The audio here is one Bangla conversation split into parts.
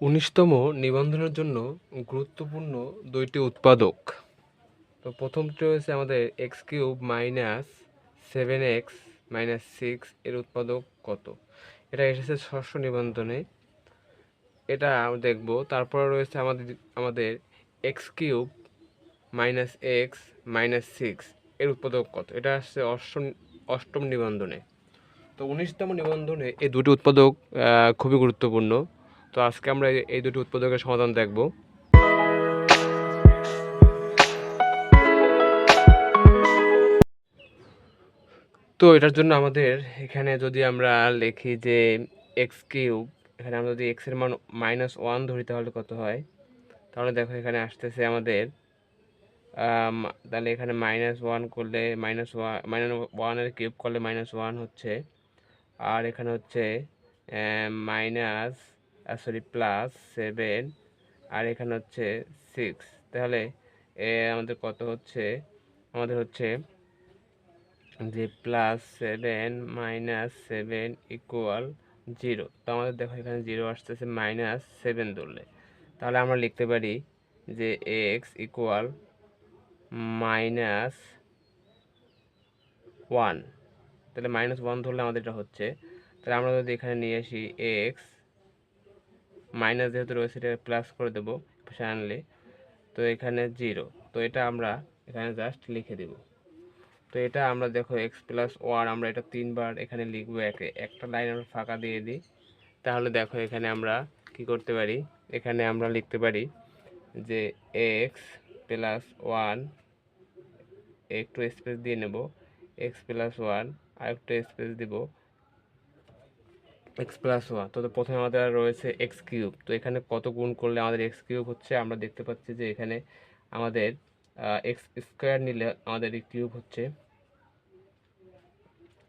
উনিশতম নিবন্ধনের জন্য গুরুত্বপূর্ণ দুইটি উৎপাদক। তো প্রথমটি রয়েছে আমাদের x cube minus seven x minus six এর উৎপাদক কত? এটা এসেছে ষষ্ঠ নিবন্ধনে। এটা দেখব। তারপরে রয়েছে আমাদের আমাদের x cube minus x minus six এর উৎপাদক কত? এটা আসছে অষ্টম অষ্টম নিবন্ধনে। তো উনিশতম নিবন্ধনে এই দুটি উৎপাদক খুবই গুরুত্বপূর্ণ। তো আজকে আমরা এই- দুটি উৎপাদকের সমাধান দেখব। তো এটার জন্য আমাদের এখানে যদি আমরা লিখি যে এক্স কিউব, এখানে আমরা যদি এক্সের মান মাইনাস ওয়ান ধরি তাহলে কত হয়? তাহলে দেখো এখানে আসতেছে আমাদের তাহলে এখানে মাইনাস ওয়ান করলে মাইনাস ওয়ান মাইনাস ওয়ানের কিউব করলে মাইনাস ওয়ান হচ্ছে, আর এখানে হচ্ছে মাইনাস সরি প্লাস সেভেন আর এখানে হচ্ছে সিক্স তাহলে এ আমাদের কত হচ্ছে? আমাদের হচ্ছে যে plus seven minus seven equal zero তো আমাদের দেখো এখানে জিরো আসতেছে মাইনাস সেভেন ধরলে। তাহলে আমরা লিখতে পারি যে এক্স ইকুয়াল মাইনাস ওয়ান তাহলে মাইনাস ওয়ান ধরলে আমাদের এটা হচ্ছে। তাহলে আমরা যদি এখানে নিয়ে আসি এক্স মাইনাস যেহেতু রয়েছে, এটা প্লাস করে দেবো পাশে তো এখানে জিরো তো এটা আমরা এখানে জাস্ট লিখে দেব। তো এটা আমরা দেখো এক্স প্লাস ওয়ান আমরা এটা তিনবার এখানে লিখব একে। একটা লাইন আমরা ফাঁকা দিয়ে দিই। তাহলে দেখো এখানে আমরা কি করতে পারি? এখানে আমরা লিখতে পারি যে এক্স প্লাস ওয়ান একটু স্পেস দিয়ে নেব। এক্স প্লাস ওয়ান আর একটু স্পেস দিব। এক্স প্লাস ওয়ান তো প্রথমে আমাদের রয়েছে এক্স কিউব তো এখানে কত গুণ করলে আমাদের এক্স কিউব হচ্ছে? আমরা দেখতে পাচ্ছি যে এখানে আমাদের এক্স স্কোয়ার নিলে আমাদের কিউব হচ্ছে।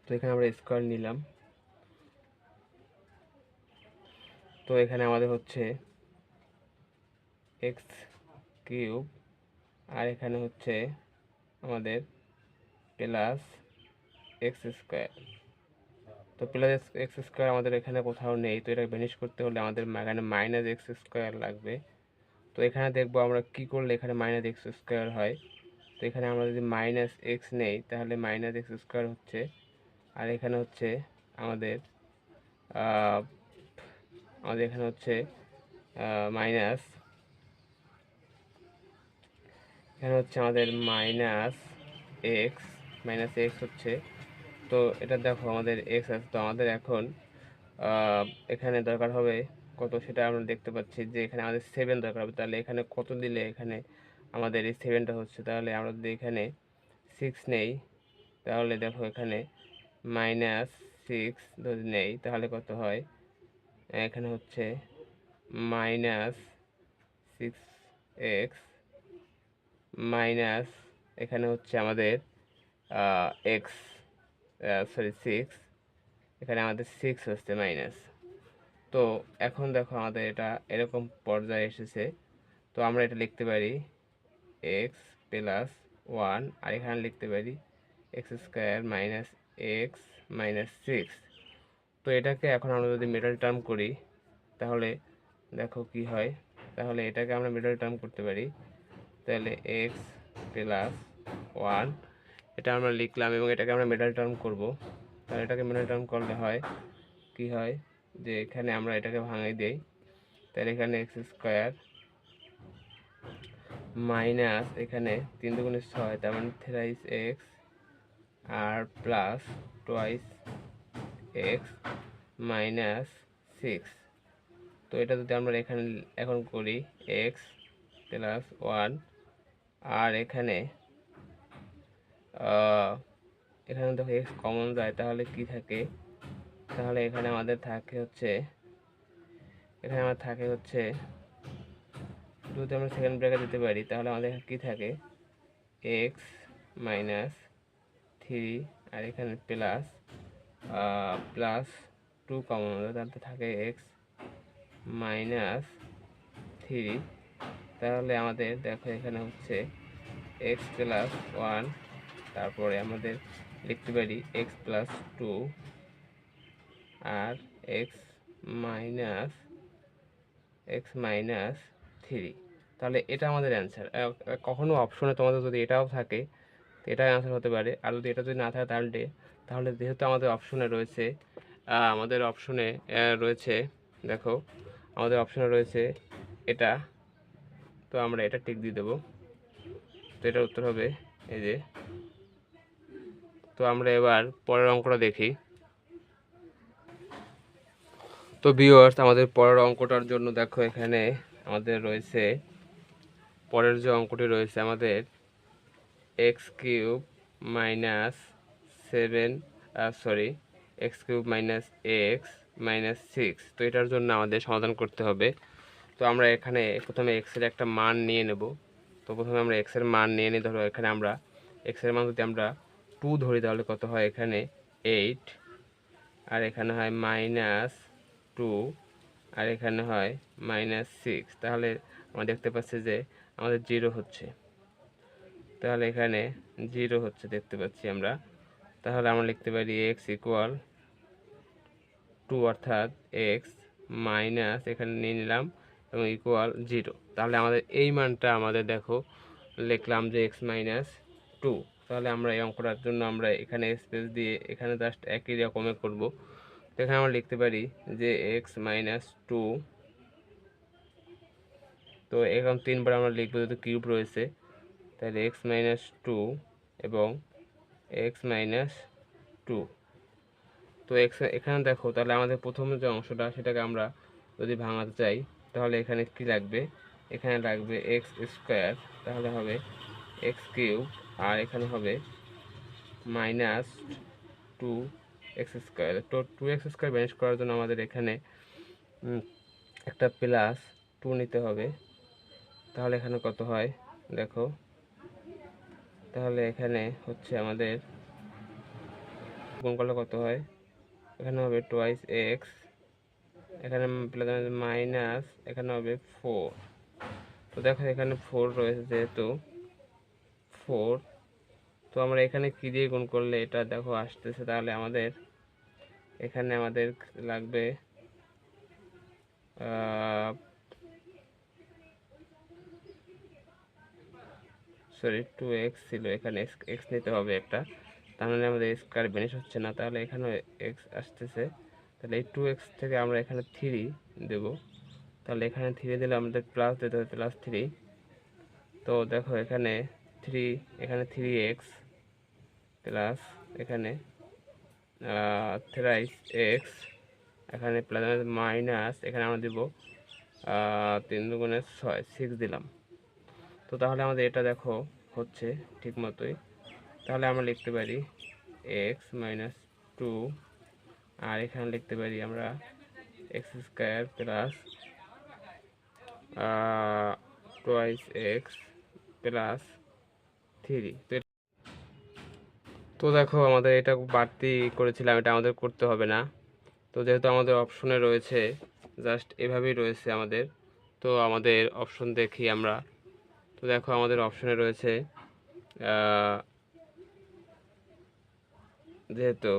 তো এখানে আমরা স্কোয়ার নিলাম। তো এখানে আমাদের হচ্ছে এক্স কিউব আর এখানে হচ্ছে আমাদের প্লাস এক্স স্কোয়ার তো প্লাস এক্স স্কোয়ার আমাদের এখানে কোথাও নেই, তো এটা ভ্যানিশ করতে হলে আমাদের এখানে মাইনাস এক্স স্কোয়ার লাগবে। তো এখানে দেখব আমরা কি করলে এখানে মাইনাস এক্স স্কোয়ার হয়। তো এখানে আমরা যদি মাইনাস এক্স নেই, তাহলে মাইনাস এক্স স্কোয়ার হচ্ছে। আর এখানে হচ্ছে আমাদের আমাদের এখানে হচ্ছে মাইনাস এখানে হচ্ছে আমাদের মাইনাস এক্স মাইনাস এক্স হচ্ছে। তো এটা দেখো আমাদের এক্স আছে, তো আমাদের এখন এখানে দরকার হবে কত সেটা আমরা দেখতে পাচ্ছি যে এখানে আমাদের সেভেন দরকার হবে। তাহলে এখানে কত দিলে এখানে আমাদের এই সেভেনটা হচ্ছে? তাহলে আমরা যদি এখানে সিক্স নেই, তাহলে দেখো এখানে মাইনাস সিক্স যদি নেই, তাহলে কত হয়? এখানে হচ্ছে মাইনাস সিক্স এক্স মাইনাস এখানে হচ্ছে আমাদের এক্স সরি সিক্স এখানে আমাদের সিক্স হচ্ছে মাইনাস তো এখন দেখো আমাদের এটা এরকম পর্যায়ে এসেছে। তো আমরা এটা লিখতে পারি এক্স প্লাস ওয়ান আর এখানে লিখতে পারি x square minus x minus six তো এটাকে এখন আমরা যদি মিডল টার্ম করি, তাহলে দেখো কি হয়? তাহলে এটাকে আমরা মিডল টার্ম করতে পারি। তাহলে এক্স প্লাস ওয়ান এটা আমরা লিখলাম এবং এটাকে আমরা মিডল টার্ম করব। তাহলে এটাকে মিডল টার্ম করলে হয়, কি হয়? যে এখানে আমরা এটাকে ভাঙাই দেই। তাহলে এখানে এক্স স্কোয়ার মাইনাস এখানে তিন দুগুণে ছয়, তার মানে থ্রাইস এক্স আর plus twice x minus six তো এটা যদি আমরা এখানে, এখন করি এক্স প্লাস ওয়ান আর এখানে এখানে দেখো এক্স কমন যায়, তাহলে কি থাকে? তাহলে এখানে আমাদের থাকে হচ্ছে, এখানে আমার থাকে হচ্ছে, যদি আমরা সেকেন্ড ব্র্যাকেট দিতে পারি, তাহলে আমাদের কী থাকে? এক্স মাইনাস থ্রি আর এখানে প্লাস প্লাস টু কমন তাহলে থাকে এক্স মাইনাস থ্রি তাহলে আমাদের দেখো এখানে হচ্ছে এক্স প্লাস ওয়ান তারপরে আমাদের লিখতে পারি এক্স প্লাস টু আর x minus x minus three তাহলে এটা আমাদের অ্যান্সার কখনো অপশনে তোমাদের যদি এটাও থাকে, এটাই অ্যান্সার হতে পারে। আর যদি এটা যদি না থাকে তাহলে তাহলে যেহেতু আমাদের অপশনে রয়েছে আমাদের অপশনে রয়েছে, দেখো, আমাদের অপশনে রয়েছে এটা। তো আমরা এটা টিক দিয়ে দেবো। তো এটার উত্তর হবে এই যে তো আমরা এবার পরের অঙ্কটা দেখি। তো ভিউয়ার্স আমাদের পরের অঙ্কটার জন্য দেখো এখানে আমাদের রয়েছে, পরের যে অঙ্কটি রয়েছে আমাদের x cube minus seven sorry x cube minus x minus six তো এটার জন্য আমাদের সমাধান করতে হবে। তো আমরা এখানে প্রথমে এক্সের একটা মান নিয়ে নেব। তো প্রথমে আমরা এক্সের মান নিয়ে নিই। ধরো এখানে আমরা এক্সের মান যদি আমরা টু ধরি তাহলে কত হয়? এখানে এইট আর এখানে হয় মাইনাস টু আর এখানে হয় মাইনাস সিক্স তাহলে আমরা দেখতে পাচ্ছি যে আমাদের জিরো হচ্ছে। তাহলে এখানে জিরো হচ্ছে দেখতে পাচ্ছি আমরা। তাহলে আমরা লিখতে পারি এক্স ইকুয়াল টু অর্থাৎ এক্স মাইনাস এখানে নিয়ে নিলাম, এবং ইকুয়াল জিরো তাহলে আমাদের এই মানটা আমাদের দেখো, লিখলাম যে এক্স মাইনাস টু তাহলে আমরা এই অঙ্কটার জন্য আমরা এখানে স্পেস দিয়ে এখানে জাস্ট একই রকমের করব। এখানে আমরা লিখতে পারি যে এক্স মাইনাস টু তো এখন তিনবার আমরা লিখব যেহেতু কিউব রয়েছে। তাহলে এক্স মাইনাস টু এবং এক্স মাইনাস টু তো এক্স এখানে দেখো, তাহলে আমাদের প্রথম যে অংশটা, সেটাকে আমরা যদি ভাঙাতে চাই, তাহলে এখানে কি লাগবে? এখানে লাগবে এক্স স্কোয়ার তাহলে হবে এক্স কিউব, আর এখানে হবে মাইনাস টু এক্স স্কোয়ার। তো টু এক্স স্কোয়ার ম্যানেজ করার জন্য আমাদের এখানে একটা প্লাস টু নিতে হবে। তাহলে এখানে কত হয়? দেখো। তাহলে এখানে হচ্ছে আমাদের গুণ করলে কত হয়? এখানে হবে টোয়াইস এক্স এখানে প্লাস মাইনাস, এখানে হবে ফোর তো দেখো এখানে ফোর রয়েছে যেহেতু। ফোর তো আমরা এখানে কী দিয়ে গুণ করলে এটা দেখো আসতেছে, তাহলে আমাদের এখানে আমাদের লাগবে সরি টু এক্স ছিল, এখানে এক্স নিতে হবে একটা। তাহলে আমাদের স্কোয়ার বেনিশ হচ্ছে না, তাহলে এখানে এক্স আসতেছে। তাহলে এই টু এক্স থেকে আমরা এখানে থ্রি দেব। তাহলে এখানে থ্রি দিলে আমাদের প্লাস দিতে হবে প্লাস থ্রি তো দেখো এখানে থ্রি এখানে থ্রি এক্স প্লাস এখানে থ্রাইস এক্স এখানে প্লাস মাইনাস এখানে আমরা দিব তিন দুগুণে ছয় সিক্স দিলাম। তো তাহলে আমাদের এটা দেখো হচ্ছে ঠিক মতোই। তাহলে আমরা লিখতে পারি এক্স মাইনাস টু আর এখানে লিখতে পারি আমরা x square plus twice x plus three তো তো দেখো আমাদের এটা বাড়তি করেছিলাম, এটা আমাদের করতে হবে না। তো যেহেতু আমাদের অপশনে রয়েছে জাস্ট এভাবেই রয়েছে আমাদের, তো আমাদের অপশন দেখি আমরা। তো দেখো আমাদের অপশনে রয়েছে যেহেতু,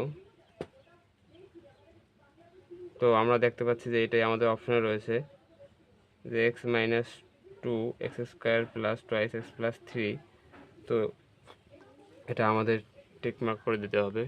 তো আমরা দেখতে পাচ্ছি যে এটাই আমাদের অপশনে রয়েছে, যে x minus two x square plus twice x plus three তো এটা আমাদের টেকমার্ক করে দিতে হবে।